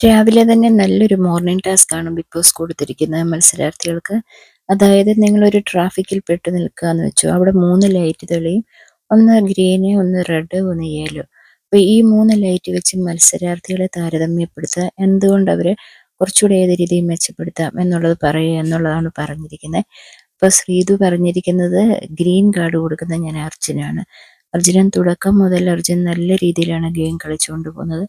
രാവിലെ തന്നെ നല്ലൊരു മോർണിംഗ് ടാസ്ക് ആണ് ബിഗ് ബോസ് കൊടുത്തിരിക്കുന്നത് മത്സരാർത്ഥികൾക്ക്. അതായത് നിങ്ങളൊരു ട്രാഫിക്കിൽ പെട്ട് നിൽക്കുക എന്ന് വെച്ചു. അവിടെ മൂന്ന് ലൈറ്റ് തെളിയും. ഒന്ന് ഗ്രീന് ഒന്ന് റെഡ് ഒന്ന് യെല്ലോ അപ്പോൾ ഈ മൂന്ന് ലൈറ്റ് വെച്ച് മത്സരാർത്ഥികളെ താരതമ്യപ്പെടുത്തുക. എന്തുകൊണ്ട് അവർ കുറച്ചുകൂടെ ഏത് രീതിയിൽ മെച്ചപ്പെടുത്താം എന്നുള്ളത് പറയുക എന്നുള്ളതാണ് പറഞ്ഞിരിക്കുന്നത്. അപ്പോൾ ശ്രീതു പറഞ്ഞിരിക്കുന്നത് ഗ്രീൻ കാർഡ് കൊടുക്കുന്ന ഞാൻ അർജുനാണ് അർജുനൻ തുടക്കം മുതൽ അർജുൻ നല്ല രീതിയിലാണ് ഗെയിം കളിച്ചുകൊണ്ട് പോകുന്നത്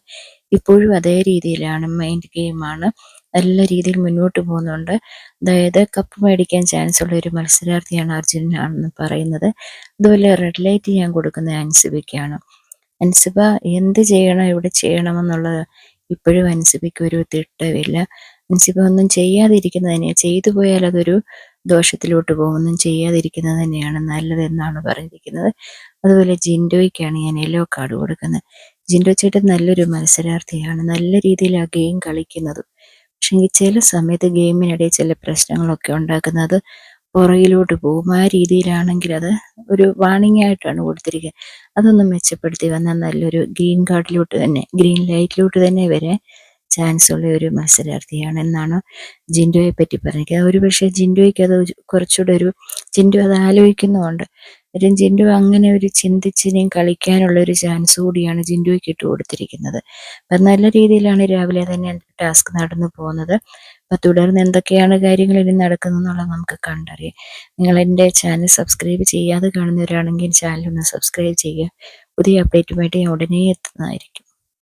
ഇപ്പോഴും അതേ രീതിയിലാണ് മൈൻഡ് ഗെയിമാണ് നല്ല രീതിയിൽ മുന്നോട്ട് പോകുന്നുണ്ട്. അതായത് കപ്പ് മേടിക്കാൻ ചാൻസ് ഉള്ള ഒരു മത്സരാർത്ഥിയാണ് അർജുനാണെന്ന് പറയുന്നത്. അതുപോലെ റെഡ് ലൈറ്റ് ഞാൻ കൊടുക്കുന്ന അൻസിബയ്ക്കാണ്. അൻസിബ എന്ത് ചെയ്യണം എവിടെ ചെയ്യണമെന്നുള്ളത് ഇപ്പോഴും അൻസിബയ്ക്ക് ഒരു തിട്ടമില്ല അൻസിബ ഒന്നും ചെയ്യാതിരിക്കുന്നത് തന്നെയാണ് ചെയ്തു പോയാൽ അതൊരു ദോഷത്തിലോട്ട് പോകുന്നതും ചെയ്യാതിരിക്കുന്നത് തന്നെയാണ് നല്ലതെന്നാണ് പറഞ്ഞിരിക്കുന്നത്. അതുപോലെ ജിൻഡോയ്ക്കാണ് ഞാൻ യെല്ലോ കാർഡ് കൊടുക്കുന്നത്. ജിൻഡോ ചേട്ടൻ നല്ലൊരു മത്സരാർത്ഥിയാണ്. നല്ല രീതിയിൽ ആ ഗെയിം കളിക്കുന്നത്. പക്ഷേ ചില സമയത്ത് ഗെയിമിനിടയിൽ ചില പ്രശ്നങ്ങളൊക്കെ ഉണ്ടാക്കുന്നത് പുറകിലോട്ട് പോകും. ആ രീതിയിലാണെങ്കിൽ അത് ഒരു വാണിംഗ് ആയിട്ടാണ് കൊടുത്തിരിക്കുന്നത്. അതൊന്നും മെച്ചപ്പെടുത്തി വന്നാൽ നല്ലൊരു ഗ്രീൻ കാർഡിലോട്ട് തന്നെ ഗ്രീൻ ലൈറ്റിലോട്ട് തന്നെ വരാൻ ചാൻസ് ഉള്ള ഒരു മത്സരാർത്ഥിയാണ് എന്നാണ് ജിൻഡോയെ പറ്റി പറഞ്ഞത് ഒരു പക്ഷേ ജിൻഡോയ്ക്ക് അത് കുറച്ചുകൂടെ ഒരു ജിൻഡോ അത് ആലോചിക്കുന്നുമുണ്ട്. കാര്യം ജിൻഡു അങ്ങനെ ഒരു ചിന്തിച്ചിനെയും കളിക്കാനുള്ള ഒരു ചാൻസ് കൂടിയാണ് ജിൻഡുയ്ക്ക് ഇട്ട് കൊടുത്തിരിക്കുന്നത്. അപ്പം നല്ല രീതിയിലാണ് രാവിലെ തന്നെ ടാസ്ക് നടന്നു പോകുന്നത്. അപ്പം തുടർന്ന് എന്തൊക്കെയാണ് കാര്യങ്ങൾ ഇനി നടക്കുന്നതെന്നുള്ളത് നമുക്ക് കണ്ടറിയാം. നിങ്ങൾ എന്റെ ചാനൽ സബ്സ്ക്രൈബ് ചെയ്യാതെ കാണുന്നവരാണെങ്കിൽ ചാനൽ ഒന്ന് സബ്സ്ക്രൈബ് ചെയ്യുക. പുതിയ അപ്ഡേറ്റുമായിട്ട് ഞാൻ ഉടനെ എത്തുന്നതായിരിക്കും.